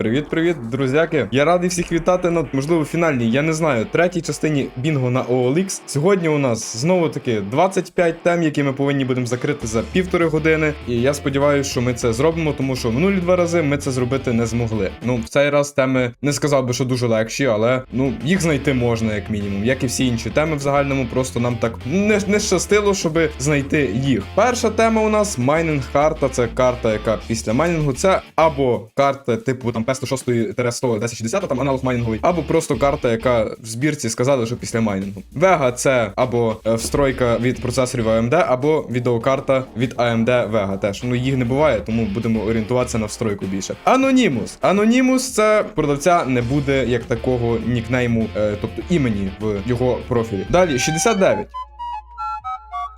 Привіт-привіт, друзяки. Я радий всіх вітати на можливо фінальній, я не знаю, третій частині Бінго на OLX. Сьогодні у нас знову таки 25 тем, які ми повинні будемо закрити за півтори години. І я сподіваюся, що ми це зробимо, тому що минулі два рази ми це зробити не змогли. Ну, в цей раз теми не сказав би, що дуже легші, але ну їх знайти можна, як мінімум, як і всі інші теми в загальному. Просто нам так не, не щастило, щоб знайти їх. Перша тема у нас майнинг карта. Це карта, яка після майнінгу це або карта типу там P106-100 1060, там аналог майнінговий, або просто карта, яка в збірці сказали, що після майнінгу. Vega це або е, встройка від процесорів AMD, або відеокарта від AMD Vega теж. Ну їх не буває, тому будемо орієнтуватися на встройку більше. Anonymous. Anonymous це продавця не буде як такого нікнейму, е, тобто імені в його профілі. Далі 69.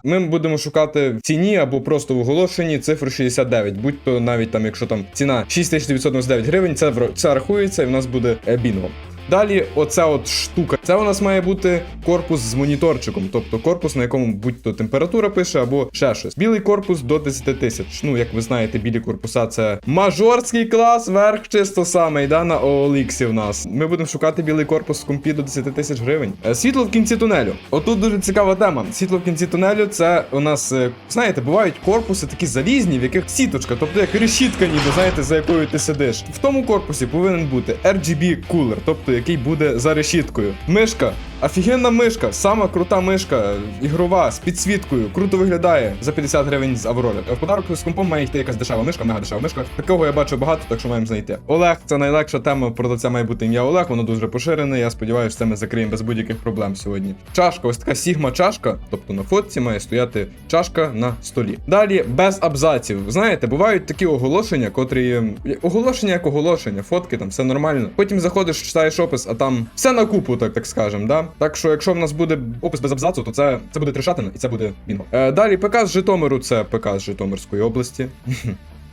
Ми будемо шукати в ціні або просто в оголошенні цифру 69, будь-то навіть там, якщо там ціна 6999 гривень, це, це рахується і в нас буде е, бінго. Далі, оця от штука. Це у нас має бути корпус з моніторчиком, тобто корпус, на якому будь-то температура пише або ще щось. Білий корпус до 10 тисяч. Ну, як ви знаєте, білі корпуса це мажорський клас, верх чисто самий, да, на OLX в нас. Ми будемо шукати білий корпус в компі до 10 тисяч гривень. Е, Світло в кінці тунелю. Отут дуже цікава тема. Світло в кінці тунелю це у нас, е, знаєте, бувають корпуси такі залізні, в яких сіточка, тобто як решітка, ніби знаєте, за якою ти сидиш. В тому корпусі повинен бути RGB кулер, тобто який буде за решіткою. Мишка. Офігенна мишка, сама крута мишка, ігрова, з підсвіткою, круто виглядає за 50 гривень з Аврори. В подарок з компом має йти якась дешева мишка, мега дешева мишка. Такого я бачу багато, так що маємо знайти. Олег, це найлегша тема продавця має бути ім'я Олег, воно дуже поширене. Я сподіваюся, це ми закриємо без будь-яких проблем сьогодні. Чашка, ось така сігма чашка, тобто на фотці має стояти чашка на столі. Далі без абзаців. Знаєте, бувають такі оголошення, котрі оголошення як оголошення, фотки там все нормально. Потім заходиш, читаєш опис, а там все на купу, так так скажем, да. Так що, якщо в нас буде опис без абзацу, то це, це буде Тришатина і це буде бінго. Е, далі ПК з Житомиру, це ПК з Житомирської області.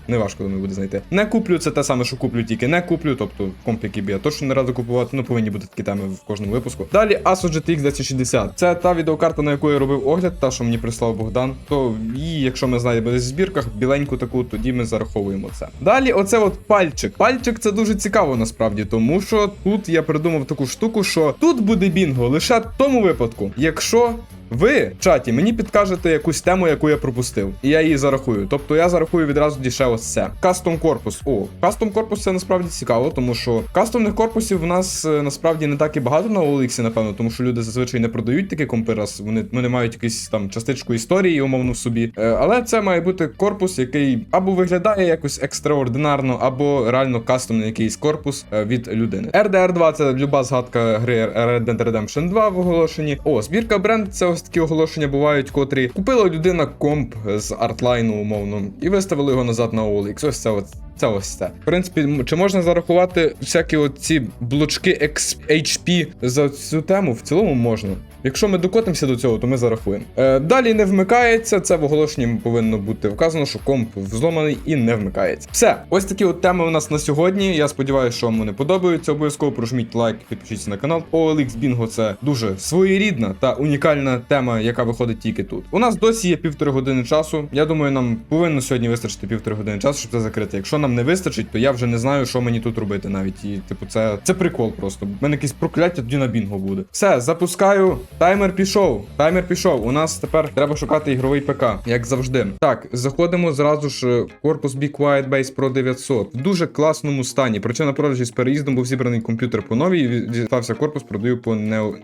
Неважко думаю, буде знайти. Не куплю, це те саме, що куплю, тільки не куплю. Тобто комп, який б я точно не радий купувати. Ну, повинні бути такі теми в кожному випуску. Далі Asus GTX 1060. Це та відеокарта, на яку я робив огляд, та, що мені прислав Богдан. То її, якщо ми знайдемо в збірках, біленьку таку, тоді ми зараховуємо це. Далі, оце от пальчик. Пальчик це дуже цікаво насправді, тому що тут я придумав таку штуку, що тут буде бінго лише в тому випадку, якщо. Ви в чаті мені підкажете якусь тему, яку я пропустив, і я її зарахую. Тобто я зарахую відразу діше ось це. Кастом корпус. О, кастом корпус це насправді цікаво, тому що кастомних корпусів в нас е, насправді не так і багато на OLX, напевно, тому що люди зазвичай не продають такі компи, раз вони, вони мають якусь там частичку історії, умовно в собі. Е, але це має бути корпус, який або виглядає якось екстраординарно, або реально кастомний якийсь корпус е, від людини. RDR 2 це люба згадка гри Red Dead Redemption 2 в оголошенні. О, збірка бренд це ось такі оголошення бувають, котрі купила людина комп з артлайну, умовно, і виставили його назад на OLX. Ось це от. Це ось це. В принципі, чи можна зарахувати всякі оці блочки HP за цю тему? В цілому можна. Якщо ми докотимося до цього, то ми зарахуємо. Е, далі не вмикається. Це в оголошенні повинно бути вказано, що комп взломаний і не вмикається. Все, ось такі от теми у нас на сьогодні. Я сподіваюся, що вам вони подобаються. Обов'язково прожміть лайк, підпишіться на канал. OLX Bingo це дуже своєрідна та унікальна тема, яка виходить тільки тут. У нас досі є півтори години часу. Я думаю, нам повинно сьогодні вистачити півтори години часу, щоб це закрити. Якщо нам не вистачить, то я вже не знаю, що мені тут робити навіть. І типу, це, це прикол просто. У мене якесь прокляття тоді на бінго буде. Все, запускаю. Таймер пішов. Таймер пішов. У нас тепер треба шукати ігровий ПК, як завжди. Так, заходимо зразу ж е, корпус Be Quiet Base Pro 900. В дуже класному стані. Причина продажі з переїздом був зібраний комп'ютер по новій. Дістався корпус, продаю по нео.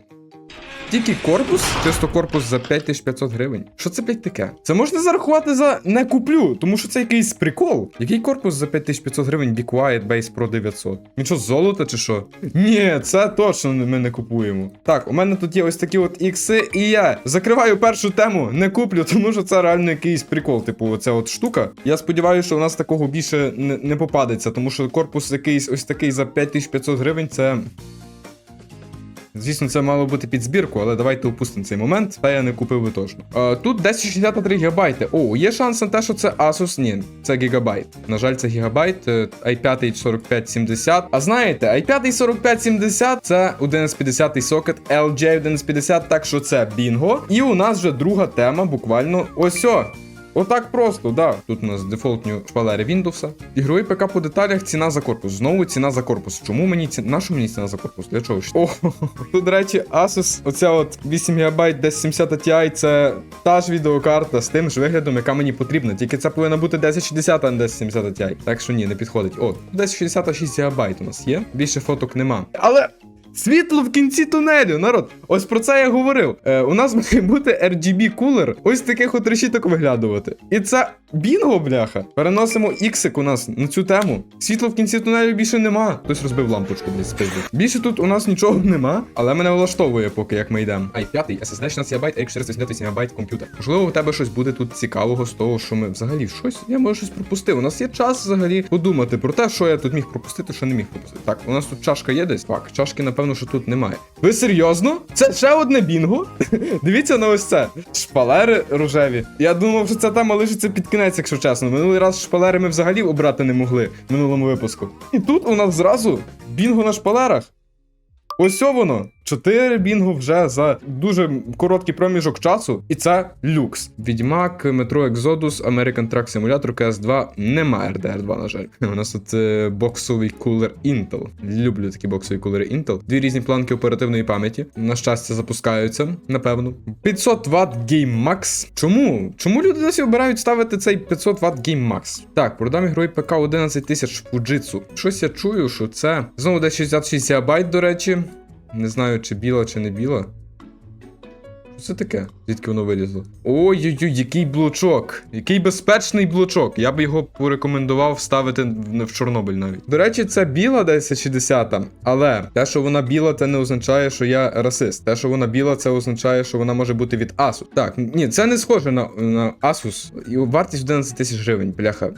Тільки корпус, чисто корпус за 5500 гривень. Що це блядь, таке? Це можна зарахувати за не куплю, тому що це якийсь прикол. Який корпус за 5500 гривень Be Quiet Base Pro 900? Він що, золото чи що? Ні, це точно ми не купуємо. Так, у мене тут є ось такі от ікси, і я закриваю першу тему, не куплю, тому що це реально якийсь прикол. Типу, оця от штука. Я сподіваюся, що у нас такого більше не, не попадеться, тому що корпус якийсь ось такий за 5500 гривень, це. Звісно, це мало бути під збірку, але давайте опустимо цей момент. Та я не купив би точно. Е, тут 1063 гігабайти. О, є шанс на те, що це Asus. Ні, це гігабайт. На жаль, це гігабайт. Е, i5 4570. А знаєте, i5 4570 це 1150 сокет LJ 1150, так що це бінго. І у нас вже друга тема, буквально ось о. Отак просто, да. Тут у нас дефолтні шпалери Windows. Ігровий ПК по деталях, ціна за корпус. Знову ціна за корпус. Чому мені ці... На мені ціна за корпус? Для чого? О, тут, до речі, Asus, оця от 8 ГБ 1070 Ti, це та ж відеокарта з тим ж виглядом, яка мені потрібна. Тільки це повинна бути 1060, а не 1070 Ti. Так що ні, не підходить. О, 1066 ГБ у нас є. Більше фоток нема. Але. Світло в кінці тунелю, народ. Ось про це я говорив. Е, у нас має бути RGB кулер, ось таких от решіток виглядувати. І це бінго, бляха. Переносимо іксик у нас на цю тему. Світло в кінці тунелю більше нема. Хтось розбив лампочку десь спиздив. Більше тут у нас нічого нема, але мене влаштовує, поки як ми йдемо. i 5 SSD 16 ГБ, x 488 ГБ комп'ютер. Можливо, у тебе щось буде тут цікавого з того, що ми взагалі щось. Я може щось пропустив. У нас є час взагалі подумати про те, що я тут міг пропустити, що не міг пропустити. Так, у нас тут чашка є десь. Так, чашки, напевно, що тут немає. Ви серйозно? Це ще одне бінго? Дивіться на ось це. Шпалери рожеві. Я думав, що ця тема лишиться під кінець, якщо чесно. Минулий раз шпалери ми взагалі обрати не могли в минулому випуску. І тут у нас зразу бінго на шпалерах. Ось воно. Чотири бінго вже за дуже короткий проміжок часу, і це люкс. Відьмак, Metro Exodus, American Truck Simulator, CS2 нема RDR 2, на жаль. У нас тут е, боксовий кулер Intel. Люблю такі боксові кулери Intel. Дві різні планки оперативної пам'яті. На щастя, запускаються, напевно. 500 Вт Game Max. Чому? Чому люди досі обирають ставити цей 500 Вт Game Max? Так, продам ігровий ПК 11 тисяч Fujitsu. Щось я чую, що це знову десь 66 ГБ, до речі. Не знаю, чи біла, чи не біла. Що це таке? Звідки воно вилізло? Ой-ой-ой, який блочок! Який безпечний блочок. Я би його порекомендував ставити в в Чорнобиль навіть. До речі, це біла 1060, але те, що вона біла, це не означає, що я расист. Те, що вона біла, це означає, що вона може бути від Asus. Так, ні, це не схоже на, на Asus. Вартість 11 тисяч гривень, бляха.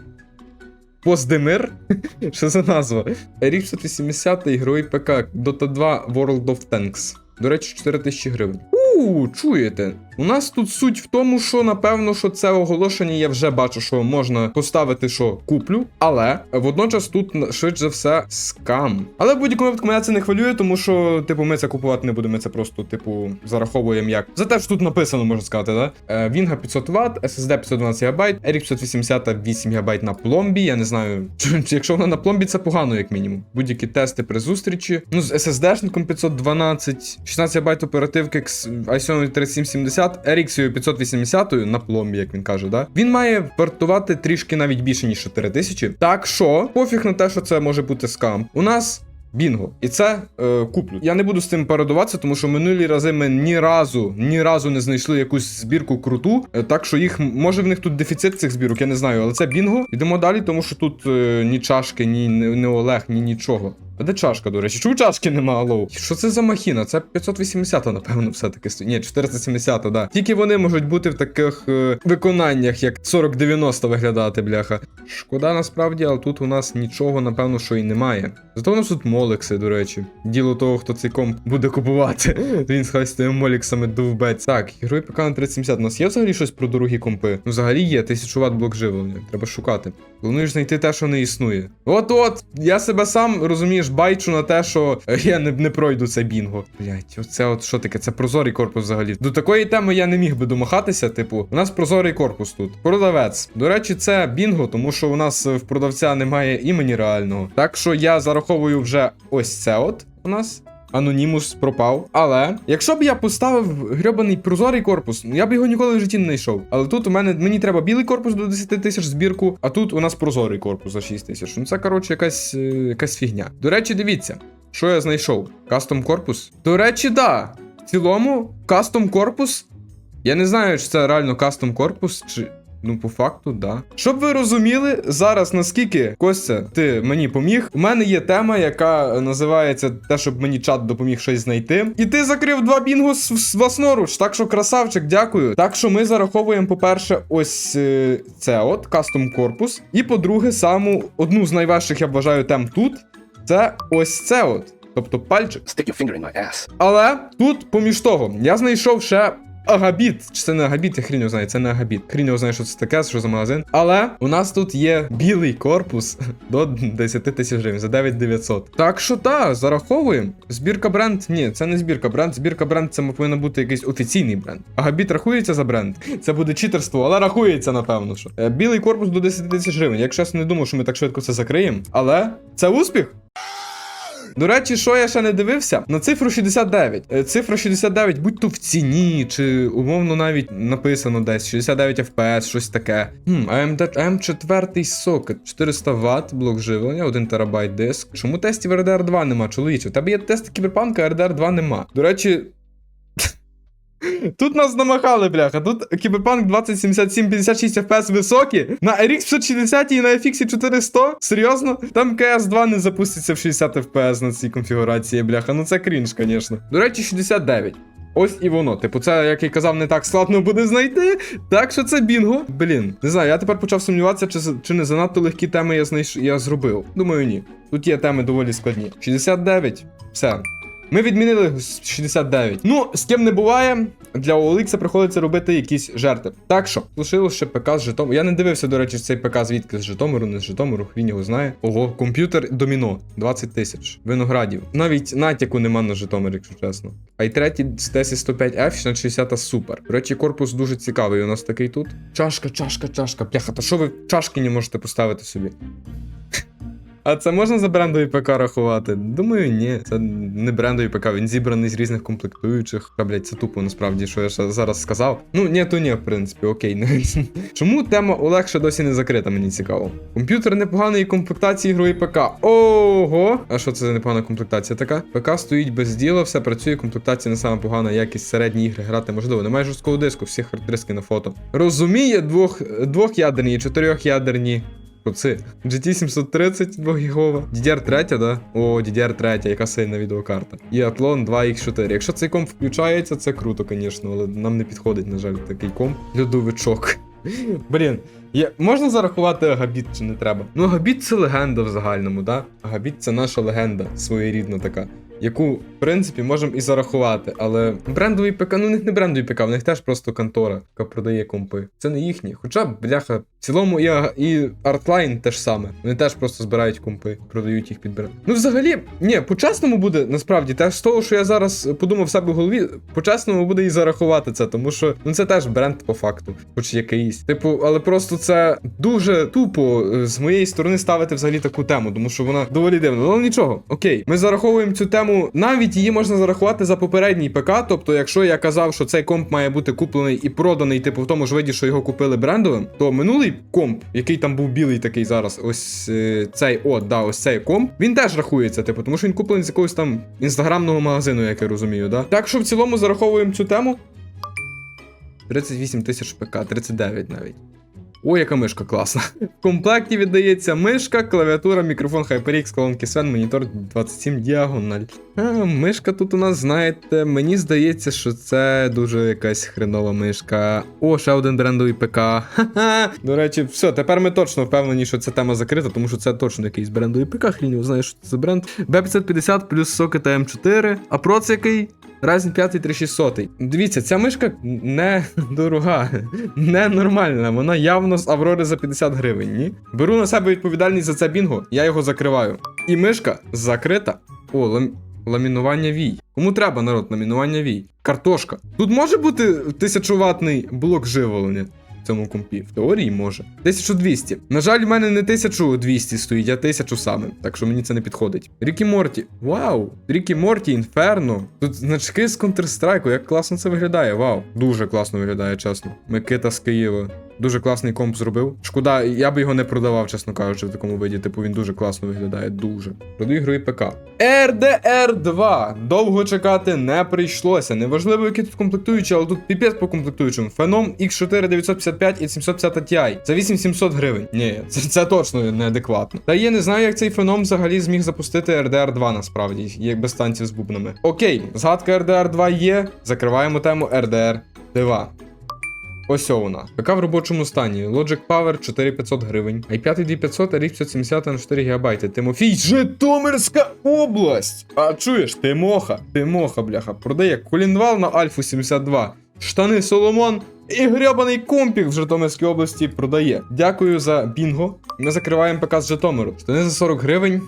Поздемир? Що за назва? Рік 170 ігровий ПК Dota 2 World of Tanks. До речі, 4000 гривень. Ууу, чуєте? У нас тут суть в тому, що напевно, що це оголошення я вже бачу, що можна поставити, що куплю, але водночас тут швидше за все скам. Але в будь-якому випадку мене це не хвилює, тому що, типу, ми це купувати не будемо. Ми це просто, типу, зараховуємо як. За те, що тут написано, можна сказати, да? Е, Вінга 500 Вт, SSD 512 ГБ, RX 580 8 ГБ на пломбі. Я не знаю, якщо вона на пломбі, це погано, як мінімум. Будь-які тести при зустрічі. Ну, з SSD-шником 512, 16 ГБ оперативки i7 3770, RX 580 на пломбі, як він каже, да? Він має вартувати трішки навіть більше, ніж 4000. Так що, пофіг на те, що це може бути скам. У нас. Бінго, і це е, куплю. Я не буду з цим парадуватися, тому що минулі рази ми ні разу, ні разу не знайшли якусь збірку круту. Е, так що їх може в них тут дефіцит цих збірок, я не знаю, але це бінго. Йдемо далі, тому що тут е, ні чашки, ні, ні Олег, ні нічого. А де чашка, до речі? Чому чашки нема, алло? Що це за махіна? Це 580, напевно, все-таки стоїть. Ні, 470, да. Тільки вони можуть бути в таких е, виконаннях, як 4090 виглядати, бляха. Шкода насправді, але тут у нас нічого, напевно, що і немає. Зато у нас тут молекси, до речі. Діло того, хто цей комп буде купувати. Він хай з тими моліксами довбець. Так, ігровий ПК на 3070. У нас є взагалі щось про дорогі компи? Ну, взагалі є, 1000 Вт блок живлення. Треба шукати. Плануєш знайти те, що не існує. От-от, я себе сам розумієш, байчу на те, що я не, не пройду це бінго. Блять, оце от що таке? Це прозорий корпус взагалі. До такої теми я не міг би домахатися. Типу, у нас прозорий корпус тут. Продавець. До речі, це бінго, тому що у нас в продавця немає імені реального. Так що я зараховую вже ось це от у нас. Анонімус пропав. Але якщо б я поставив грьобаний прозорий корпус, я б його ніколи в житті не знайшов. Але тут у мене мені треба білий корпус до 10 тисяч збірку, а тут у нас прозорий корпус за 6 тисяч. Ну це коротше якась, е, якась фігня. До речі, дивіться, що я знайшов. Кастом корпус. До речі, да. В цілому, кастом корпус. Я не знаю, чи це реально кастом корпус, чи. Ну, по факту, да. Щоб ви розуміли, зараз наскільки Костя, ти мені поміг. У мене є тема, яка називається те, щоб мені чат допоміг щось знайти. І ти закрив два бінго з, з власноруч. Так що красавчик, дякую. Так що ми зараховуємо, по-перше, ось е, це от кастом корпус. І по-друге, саму одну з найважчих, я вважаю, тем тут. Це ось це от. Тобто пальчик. Stick your finger in my ass. Але тут, поміж того, я знайшов ще Агабіт. Чи це не Агабіт? Я хрінь його знаю, це не Агабіт. Хрінь його знає, що це таке, що за магазин. Але у нас тут є білий корпус до 10 тисяч гривень за 9900. Так що так, зараховуємо. Збірка бренд. Ні, це не збірка бренд. Збірка бренд це повинен бути якийсь офіційний бренд. Агабіт рахується за бренд. Це буде читерство, але рахується, напевно. що. Е, Білий корпус до 10 тисяч гривень. Я не думав, що ми так швидко це закриємо. Але це успіх. До речі, що я ще не дивився? На цифру 69. Е, Цифра 69, будь то в ціні, чи умовно навіть написано десь 69 FPS, щось таке. Хм, AMD M4 сокет, 400 Вт, блок живлення, 1 терабайт диск. Чому тестів RDR 2 нема, чоловіче? У тебе є тести кіберпанка, а RDR 2 нема. До речі. Тут нас намахали, бляха. Тут Кіберпанк 2077 56 FPS високі. На RX 560 і на FX 400? Серйозно? Там CS2 не запуститься в 60 FPS на цій конфігурації, бляха. Ну це крінж, звісно. До речі, 69. Ось і воно. Типу, це, як я казав, не так складно буде знайти. Так що це бінго. Блін, не знаю, я тепер почав сумніватися, чи, чи не занадто легкі теми я знайш... я зробив. Думаю, ні. Тут є теми доволі складні. 69. Все. Ми відмінили 69. Ну, з ким не буває, для OLX приходиться робити якісь жертви. Так що, лишилось ще ПК з Житомиру. Я не дивився, до речі, цей ПК звідки з Житомиру, не з Житомиру, хрін його знає. Ого, комп'ютер доміно 20 тисяч. Виноградів. Навіть натяку нема на Житомир, якщо чесно. А й третій з 105F на 60 супер. До речі, корпус дуже цікавий. У нас такий тут. Чашка, чашка, чашка. Пляха, та що ви чашки не можете поставити собі? А це можна за брендовий ПК рахувати? Думаю, ні. Це не брендовий ПК, він зібраний з різних комплектуючих. Та, блядь, це тупо насправді, що я зараз сказав. Ну, ні, то ні, в принципі, окей. Чому тема Олег ще досі не закрита, мені цікаво. Комп'ютер непоганої комплектації ігровий ПК. Ого! А що це за непогана комплектація така? ПК стоїть без діла, все працює, комплектація не сама погана, якість середні ігри грати можливо. Немає жорсткого диску, всі характеристики на фото. Розуміє двох, двохядерні чотирьохядерні Оце GT 730 2 гігова. DDR3, да? О, DDR3, яка сильна відеокарта. І Athlon 2X4. Якщо цей комп включається, це круто, звісно, але нам не підходить, на жаль, такий комп. Льодовичок. Блін, є... можна зарахувати Агабіт чи не треба? Ну, Агабіт це легенда в загальному, да? Агабіт це наша легенда, своєрідна така. Яку, в принципі, можемо і зарахувати, але брендовий ПК, ну у них не брендовий ПК, в них теж просто контора, яка продає компи. Це не їхні. Хоча, бляха, в цілому і, і Artline теж саме. Вони теж просто збирають компи, продають їх під бренд. Ну, взагалі, ні, по-чесному буде, насправді, теж з того, що я зараз подумав в себе в голові, по-чесному буде і зарахувати це, тому що ну це теж бренд по факту, хоч якийсь. Типу, але просто це дуже тупо е, з моєї сторони ставити взагалі таку тему, тому що вона доволі дивна. Ну нічого, окей, ми зараховуємо цю тему. Навіть її можна зарахувати за попередній ПК. Тобто, якщо я казав, що цей комп має бути куплений і проданий, типу, в тому ж виді, що його купили брендовим, то минулий комп, який там був білий такий зараз, ось е, цей от, да, ось цей комп, він теж рахується, типу, тому що він куплений з якогось там інстаграмного магазину, як я розумію, да. Так що в цілому зараховуємо цю тему. 38 тисяч ПК, 39 навіть. О, яка мишка класна. В комплекті віддається мишка, клавіатура, мікрофон HyperX, колонки Sven, монітор 27 діагональ. А, мишка тут у нас, знаєте, мені здається, що це дуже якась хренова мишка. О, ще один брендовий ПК. Ха-ха. До речі, все, тепер ми точно впевнені, що ця тема закрита, тому що це точно якийсь брендовий ПК. Хрінь його знає, що це бренд. B550 плюс сокет M4. А проц який? Ryzen 5 3600. Дивіться, ця мишка не дорога, не нормальна. Вона явно з Аврори за 50 гривень. Ні? Беру на себе відповідальність за це бінго, я його закриваю. І мишка закрита. О, лам... ламінування вій. Кому треба, народ, ламінування вій? Картошка. Тут може бути 1000-ваттний блок живлення? Цьому компі. В теорії може. 1200. На жаль, в мене не 1200 стоїть, а 1000 саме. Так що мені це не підходить. Рікі Морті. Вау! Рікі Морті, Інферно. Тут значки з Counter-Strike, як класно це виглядає. Вау. Дуже класно виглядає, чесно. Микита з Києва. Дуже класний комп зробив. Шкода, я би його не продавав, чесно кажучи, в такому виді. Типу він дуже класно виглядає. Дуже. Продаю ігровий ПК. RDR 2. Довго чекати не прийшлося. Неважливо, які тут комплектуючі, але тут піпець по комплектуючим. Феном X4 955 і 750 Ti. За 8700 гривень. Ні, це, це точно неадекватно. Та я не знаю, як цей феном взагалі зміг запустити RDR 2 насправді, як без танців з бубнами. Окей, згадка RDR 2 є. Закриваємо тему RDR 2. Ось вона. ПК в робочому стані. Logic Power 4500 гривень. i5 2500, RX 570 на 4 ГБ. Тимофій, Житомирська область! А чуєш, Тимоха, Тимоха, бляха, продає колінвал на Альфу 72. штани Соломон і грьобаний компік в Житомирській області продає. Дякую за бінго. Ми закриваємо ПК з Житомиру. Штани за 40 гривень.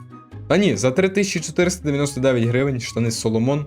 Та ні, за 3499 гривень штани Соломон.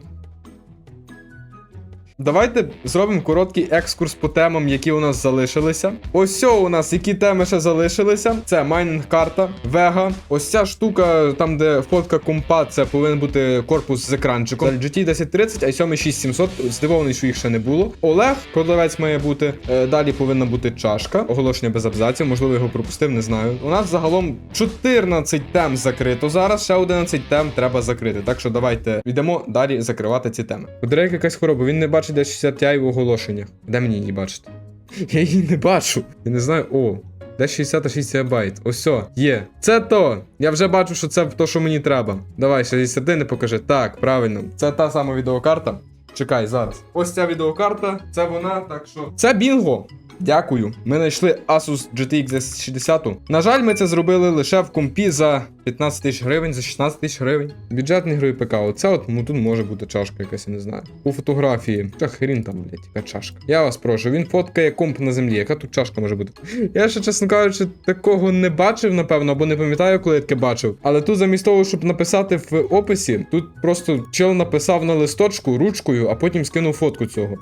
Давайте зробимо короткий екскурс по темам, які у нас залишилися. Ось у нас які теми ще залишилися. Це майнинг карта, Вега. Ось ця штука, там де фотка компа, це повинен бути корпус з екранчиком. GT 1030, i7 6700. Здивований, що їх ще не було. Олег, продавець має бути. Е, Далі повинна бути чашка. Оголошення без абзаців. Можливо, його пропустив, не знаю. У нас загалом 14 тем закрито. Зараз ще 11 тем треба закрити. Так що давайте йдемо далі закривати ці теми. У якась хвороба, він не бачить де 60 Ti в оголошеннях. Де мені її бачити? Я її не бачу. Я не знаю. О. Де 66 ГБ? Ось, є. Це то. Я вже бачу, що це то, що мені треба. Давай, 60 не покажи. Так, правильно. Це та сама відеокарта. Чекай зараз. Ось ця відеокарта, це вона, так що. Це бінго. Дякую. Ми знайшли Asus GTX 1060. На жаль, ми це зробили лише в компі за 15 тисяч гривень, за 16 тисяч гривень. Бюджетний грою ПК. Оце от ну, тут може бути чашка якась, я не знаю. По фотографії. Та хрін там, блядь, яка чашка. Я вас прошу, він фоткає комп на землі. Яка тут чашка може бути? Я ще, чесно кажучи, такого не бачив, напевно, або не пам'ятаю, коли я таке бачив. Але тут замість того, щоб написати в описі, тут просто чел написав на листочку ручкою, а потім скинув фотку цього.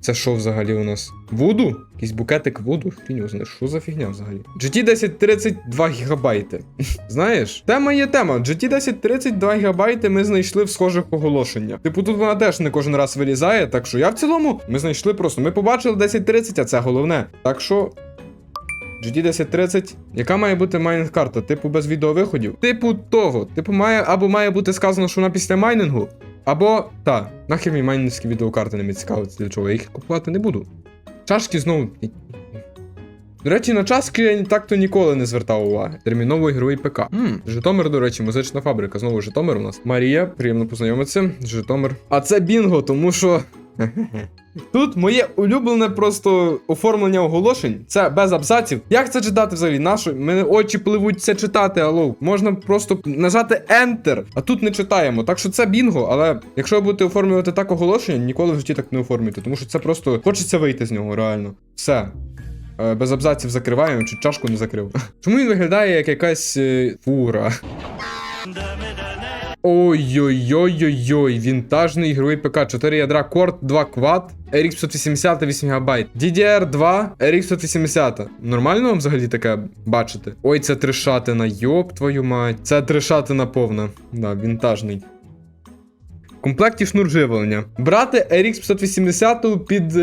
Це що взагалі у нас? Вуду? Якийсь букетик вуду? Хрінь його знає, що за фігня взагалі? GT 1030 2 гігабайти. Знаєш, тема є тема. GT 1030 2 гігабайти ми знайшли в схожих оголошеннях. Типу, тут вона теж не кожен раз вилізає, так що я в цілому ми знайшли просто. Ми побачили 1030, а це головне. Так що. GT 1030, яка має бути майнинг карта? Типу без відеовиходів? Типу того. Типу, має або має бути сказано, що вона після майнингу, або та, нахер мені майнерські відеокарти не цікавиться, для чого я їх купувати не буду. Чашки знову. До речі, на чашки я так то ніколи не звертав уваги. Терміновий ігровий ПК. Мм, Житомир, до речі, музична фабрика. Знову Житомир у нас. Марія, приємно познайомитися. Житомир. А це Бінго, тому що. Тут моє улюблене просто оформлення оголошень. Це без абзаців. Як це читати взагалі? Нащо? Мене очі пливуть це читати, алло. Можна просто нажати Enter, а тут не читаємо. Так що це бінго, але якщо ви будете оформлювати так оголошення, ніколи в житті так не оформлюйте, тому що це просто хочеться вийти з нього, реально. Все. Е, Без абзаців закриваємо, чи чашку не закрив. Чому він виглядає як якась е, фура? Ой-ой-ой-ой-ой, вінтажний ігровий ПК, 4 ядра Core, 2 квад, RX 580 8 ГБ. DDR2, RX 580. Нормально вам взагалі таке бачити? Ой, це тришатина, йоп твою мать. Це тришатина повна. Да, вінтажний. В комплекті шнур живлення. Брати RX 580 під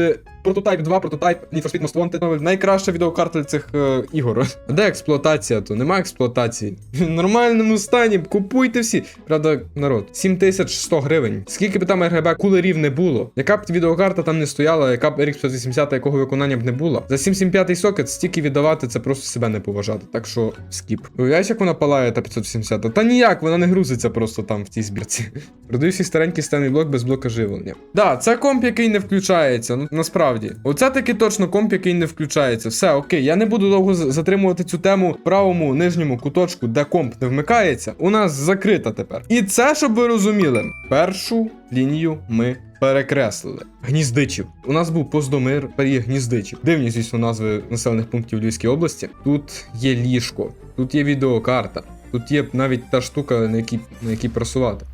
прототайп 2, прототайп Need for Speed Most Wanted. Найкраща відеокарта цих е, ігор. Де експлуатація то? Нема експлуатації. В нормальному стані, купуйте всі. Правда, народ, 7100 гривень. Скільки б там RGB кулерів не було, яка б відеокарта там не стояла, яка б RX 580 якого виконання б не було. За 775 сокет стільки віддавати, це просто себе не поважати. Так що скіп. Уявляєш, як вона палає та 580? Та ніяк, вона не грузиться просто там в тій збірці. Продаю старенький стальний блок без блока живлення. Да, це комп, який не включається. Ну насправді. Оце таки точно комп, який не включається. Все, окей, я не буду довго затримувати цю тему в правому нижньому куточку, де комп не вмикається. У нас закрита тепер. І це, щоб ви розуміли, першу лінію ми. Перекреслили гніздичів. У нас був Поздомир, тепер гніздичів. Дивні, звісно, назви населених пунктів Львівської області. Тут є ліжко, тут є відеокарта, тут є навіть та штука, на якій, на якій просувати.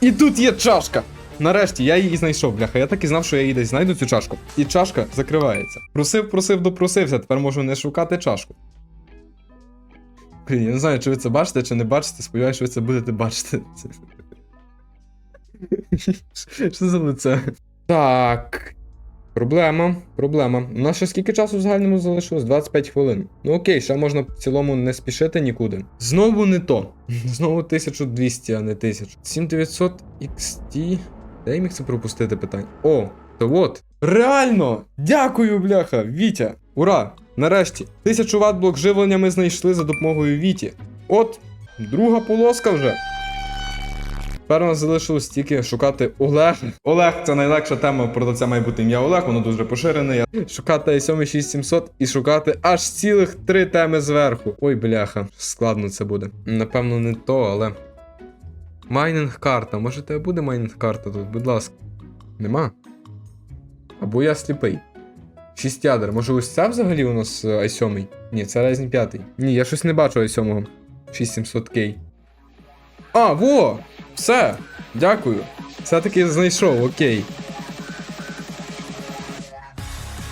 І тут є чашка. Нарешті я її знайшов, бляха. Я так і знав, що я її десь знайду цю чашку. І чашка закривається. Просив, просив, допросився. Тепер можу не шукати чашку. Я не знаю, чи ви це бачите, чи не бачите. Сподіваюся, що ви це будете бачити. Що за лице? Так. Проблема, проблема. У нас ще скільки часу в загальному залишилось? 25 хвилин. Ну окей, ще можна в цілому не спішити нікуди. Знову не то. Знову 1200, а не 1000. 7900 XT. Де я міг це пропустити питання? О, то от. Реально! Дякую, бляха! Вітя! Ура! Нарешті! 1000 Вт блок живлення ми знайшли за допомогою Віті. От, друга полоска вже. Тепер у нас залишилось тільки шукати Олег. Олег це найлегша тема, продавця має бути ім'я Олег, воно дуже поширене. Шукати i7 6700 і шукати аж цілих три теми зверху. Ой, бляха, складно це буде. Напевно, не то, але. Майнинг карта. Може, тебе буде майнинг карта тут, будь ласка. Нема. Або я сліпий. 6 ядер. Може ось це взагалі у нас е, i7? Ні, це Ryzen 5. Ні, я щось не бачу i7. 6700K. А, во! Все! Дякую. Все-таки знайшов, окей.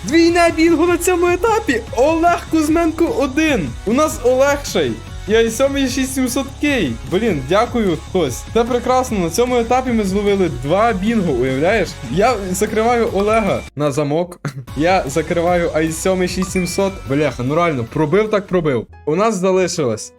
Двійне бінго на цьому етапі! Олег Кузьменко 1! У нас Олегший! І i7 6700K. Блін, дякую хтось. Це прекрасно. На цьому етапі ми зловили два бінго, уявляєш? Я закриваю Олега на замок. Я закриваю i7 6700. Бляха, ну реально, пробив так пробив. У нас залишилась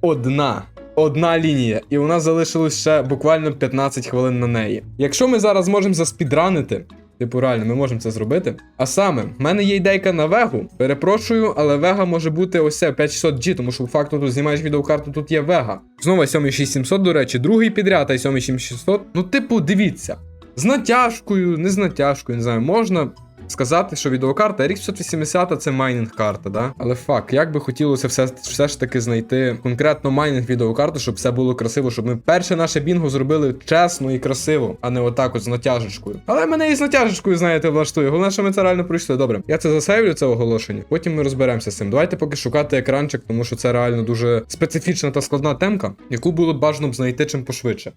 одна. Одна лінія, і у нас залишилось ще буквально 15 хвилин на неї. Якщо ми зараз можемо заспідранити, типу реально, ми можемо це зробити. А саме, в мене є ідейка на вегу. Перепрошую, але вега може бути ось це 5600G, тому що по факту тут знімаєш відеокарту, тут є вега. Знову i7 6700, до речі, другий підряд а й 7600. Ну, типу, дивіться. З натяжкою, не з натяжкою, не знаю, можна сказати, що відеокарта RX 580 це майнінг карта, да? Але факт, як би хотілося все, все ж таки знайти конкретно майнінг відеокарту, щоб все було красиво, щоб ми перше наше бінго зробили чесно і красиво, а не отак от з натяжечкою. Але мене і з натяжечкою, знаєте, влаштує. Головне, що ми це реально пройшли. Добре. Я це засейвлю, це оголошення. Потім ми розберемося з цим. Давайте поки шукати екранчик, тому що це реально дуже специфічна та складна темка, яку було б бажано б знайти чим пошвидше.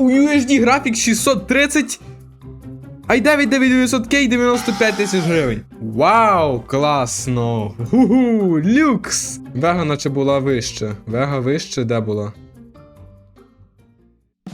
У USD графік 630. i9 9900K 95 тисяч гривень. Вау, класно! Ху-ху, люкс! Вега наче була вище. Вега вище, де була?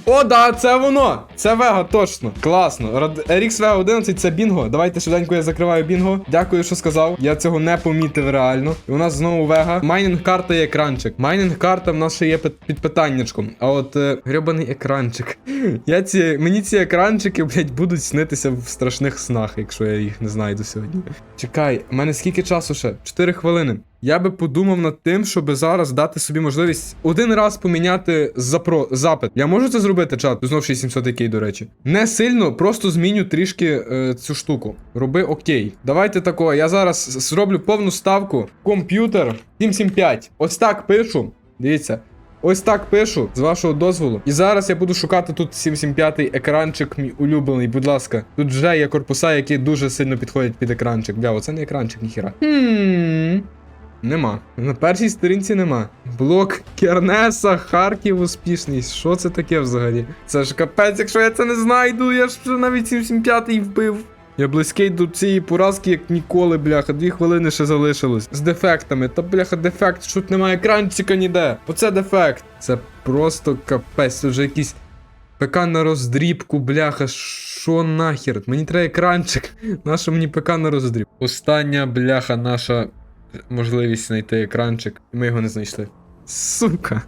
О, да, це воно! Це Вега, точно. Класно. RX Vega 11 це бінго. Давайте швиденько я закриваю бінго. Дякую, що сказав. Я цього не помітив реально. І у нас знову Вега. Майнінг карта і екранчик. Майнінг карта в нас ще є під, питаннячком. А от е, грьобаний екранчик. Я ці, мені ці екранчики, блядь, будуть снитися в страшних снах, якщо я їх не знайду сьогодні. Чекай, у мене скільки часу ще? 4 хвилини. Я би подумав над тим, щоб зараз дати собі можливість один раз поміняти запро... запит. Я можу це зробити, чат? Знов 6700 який, до речі. Не сильно, просто зміню трішки е, цю штуку. Роби окей. Давайте такого. Я зараз зроблю повну ставку. Комп'ютер 775. Ось так пишу. Дивіться. Ось так пишу, з вашого дозволу. І зараз я буду шукати тут 775 екранчик, мій улюблений, будь ласка. Тут вже є корпуса, які дуже сильно підходять під екранчик. Бля, оце не екранчик, ніхіра. Хм. Нема. На першій сторінці нема. Блок Кернеса, Харків успішний. Що це таке взагалі? Це ж капець, якщо я це не знайду, я ж вже навіть 775 вбив. Я близький до цієї поразки, як ніколи, бляха. Дві хвилини ще залишилось. З дефектами. Та бляха, дефект, що тут немає екранчика ніде. Оце дефект. Це просто капець, це вже якийсь ПК на роздрібку, бляха. Що нахер? Мені треба екранчик. Наша мені ПК на роздріб. Остання бляха наша можливість знайти екранчик, і ми його не знайшли. Сука.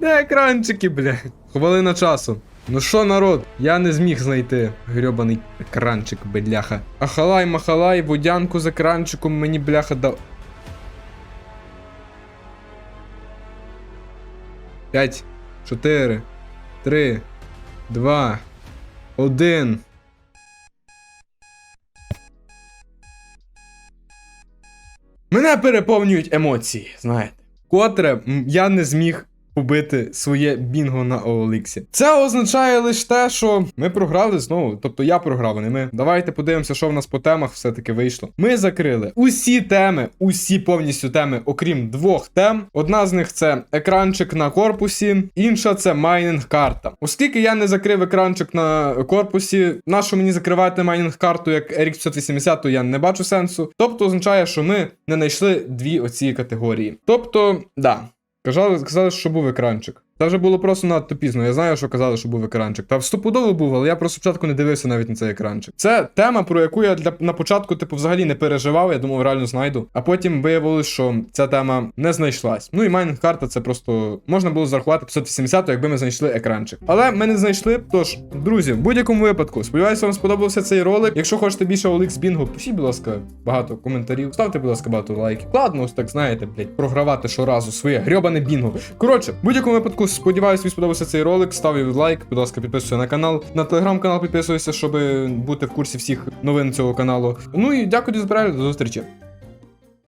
Де екранчики, блядь? Хвилина часу. Ну що, народ, я не зміг знайти грьобаний екранчик, бляха. Ахалай, махалай, водянку з екранчиком мені бляха дав. П'ять, чотири, три, два, один. Мене переповнюють емоції, знаєте. Котре я не зміг побити своє бінго на OLX. Це означає лише те, що ми програли знову. Тобто я програв, а не ми. Давайте подивимося, що в нас по темах все-таки вийшло. Ми закрили усі теми, усі повністю теми, окрім двох тем. Одна з них це екранчик на корпусі, інша це майнінг карта. Оскільки я не закрив екранчик на корпусі, нащо мені закривати майнінг карту як RX 580, то я не бачу сенсу. Тобто означає, що ми не знайшли дві оці категорії. Тобто, да. Казали, казали, що був екранчик. Це вже було просто надто пізно. Я знаю, що казали, що був екранчик. Та стопудово був, але я просто спочатку не дивився навіть на цей екранчик. Це тема, про яку я для на початку, типу, взагалі не переживав. Я думав, реально знайду. А потім виявилось, що ця тема не знайшлась. Ну і майнінг карта це просто можна було зарахувати 580, якби ми знайшли екранчик. Але ми не знайшли. Тож, друзі, в будь-якому випадку, сподіваюся, вам сподобався цей ролик. Якщо хочете більше OLX Bingo, пишіть, будь ласка, багато коментарів. Ставте, будь ласка, багато лайків. Ладно, ось так знаєте, блядь, програвати щоразу своє грьобане бінго. Коротше, в будь-якому випадку, сподіваюся, вам сподобався цей ролик. Став лайк, будь ласка, підписуйся на канал. На телеграм-канал підписуйся, щоб бути в курсі всіх новин цього каналу. Ну і дякую за перегляд, до зустрічі.